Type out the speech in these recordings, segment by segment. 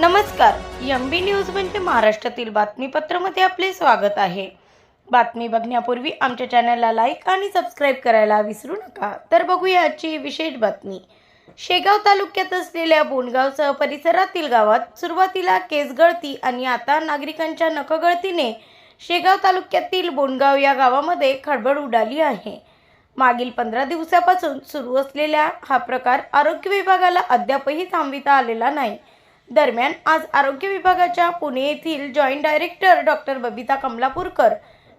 नमस्कार. एम बी न्यूज म्हणजे महाराष्ट्रातील बातमीपत्रामध्ये आपले स्वागत आहे. बातमी बघण्यापूर्वी आमच्या चॅनलला लाईक आणि सबस्क्राईब करायला विसरू नका. तर बघूया आजची विशेष बातमी. शेगाव तालुक्यात असलेल्या बोंडगावसह परिसरातील गावात सुरुवातीला केसगळती आणि आता नागरिकांच्या नखगळतीने शेगाव तालुक्यातील बोंडगाव या गावामध्ये खळबळ उडाली आहे. मागील पंधरा दिवसापासून सुरू असलेला हा प्रकार आरोग्य विभागाला अद्यापही थांबविता आलेला नाही. दरम्यान आज आरोग्य विभागाच्या पुणे येथील joint director doctor Babita Kamlapurkar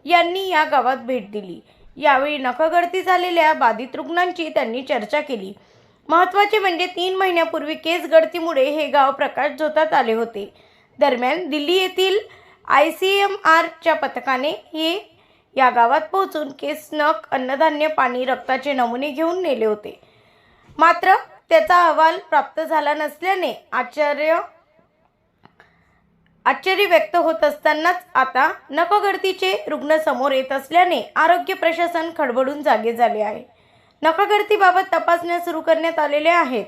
यांनी या गावात भेट दिली. यावेळी नखगळती झालेल्या बाधित रुग्णांची त्यांनी चर्चा केली. महत्त्वाचे म्हणजे तीन महिन्यापूर्वी केस गळतीमुळे हे गाव प्रकाश झोतात आले होते. दरम्यान दिल्ली येथील आय सी एम आरच्या पथकाने हे या गावात पोहोचून केस नख अन्नधान्य पाणी रक्ताचे नमुने घेऊन नेले होते. मात्र त्याचा अहवाल प्राप्त झाला नसल्याने आश्चर्य आश्चर्य व्यक्त होत असतानाच आता नखगळतीचे रुग्ण समोर येत असल्याने आरोग्य प्रशासन खडबडून जागे झाले आहे. नखगळतीबाबत तपासण्या सुरू करण्यात आलेल्या आहेत.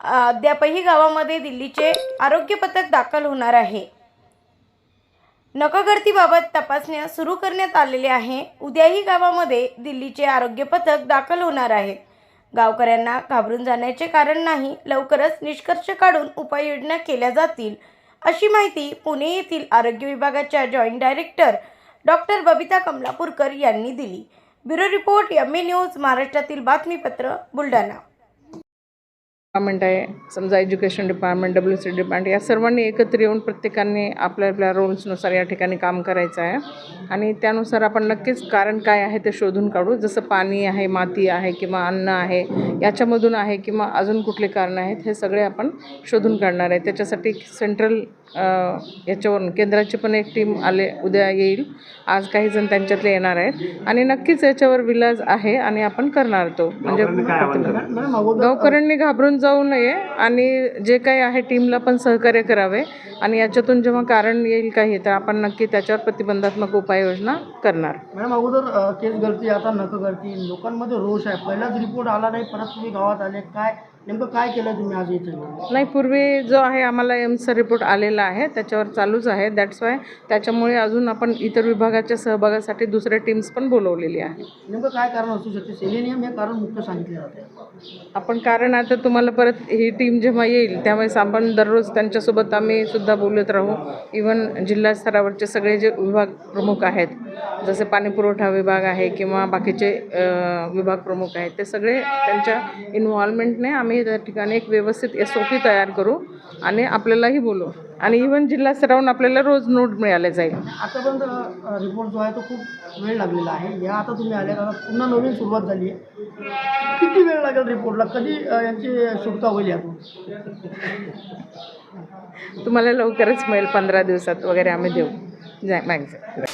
अद्यापही गावामध्ये दिल्लीचे आरोग्य पथक दाखल होणार आहे. नखगळतीबाबत तपासण्या सुरू करण्यात आलेल्या आहे. उद्याही गावामध्ये दिल्लीचे आरोग्य पथक दाखल होणार आहेत गावकऱ्यांना घाबरून जाण्याचे कारण नाही लवकरच निष्कर्ष काढून उपाययोजना केल्या जातील अशी माहिती पुणे येथील आरोग्य विभागाच्या joint director doctor Babita Kamlapurkar यांनी दिली. Bureau report M A news महाराष्ट्रातील बातमीपत्र बुलढाणा. डिपार्टमेंट आहे समजा education department W C department या सर्वांनी एकत्र येऊन प्रत्येकाने आपल्या आपल्या रोल्सनुसार या ठिकाणी काम करायचं आहे. आणि त्यानुसार आपण नक्कीच कारण काय आहे ते शोधून काढू. जसं पाणी आहे माती आहे किंवा अन्न आहे याच्यामधून आहे किंवा अजून कुठले कारणं आहेत हे सगळे आपण शोधून काढणार आहे. त्याच्यासाठी सेंट्रल याच्यावरून केंद्राची पण एक टीम आले उद्या येईल. आज काही जण त्यांच्यातले येणार आहेत. आणि नक्कीच याच्यावर विलाज आहे आणि आपण करणार तो. म्हणजे गावकऱ्यांनी घाबरून जाऊ नये आणि जे काही आहे टीमला पण सहकार्य करावे आणि याच्यातून जेव्हा कारण येईल काही तर आपण नक्की त्याच्यावर प्रतिबंधात्मक उपाययोजना करणार. मॅडम अगोदर केस गळती आता नक गळती लोकांमध्ये रोष आहे. पहिलाच रिपोर्ट आला नाही परत तुम्ही गावात आले. काय नेमकं काय केलं तुम्ही आज इथे? नाही पूर्वी जो आहे आम्हाला एम्सचा रिपोर्ट आलेला आहे. त्याच्यावर चालूच आहे. दॅट्स वाय त्याच्यामुळे अजून आपण इतर विभागाच्या सहभागासाठी दुसऱ्या टीम्स पण बोलवलेली आहे. नेमकं काय कारण असू शकते? सेलेनियम हे कारण मुख्य सांगितले जाते. आपण कारण आता तुम्हाला परत ही टीम जेव्हा येईल त्यावेळेस आपण दररोज त्यांच्यासोबत आम्ही सुद्धा बोलत राहू. इवन जिल्हा स्तरावरचे सगळे जे विभाग प्रमुख आहेत जसे पाणीपुरवठा विभाग आहे किंवा बाकीचे विभाग प्रमुख आहेत ते सगळे त्यांच्या इन्व्हॉल्वमेंटने आम्ही त्या ठिकाणी एक व्यवस्थित एस ओ पी तयार करू आणि आपल्यालाही बोलू. आणि इवन जिल्हा स्तरावरून आपल्याला रोज नोट मिळाले जाईल. आतापर्यंत रिपोर्ट जो आहे तो खूप वेळ लागलेला आहे. या आता तुम्ही आले आता पुन्हा नवीन सुरुवात झाली आहे. किती वेळ लागेल रिपोर्टला कधी अ, यांची सुटका होईल यातून तुम्हाला लवकरच मिळेल पंधरा दिवसात वगैरे आम्ही देऊ. जा. मॅगझिन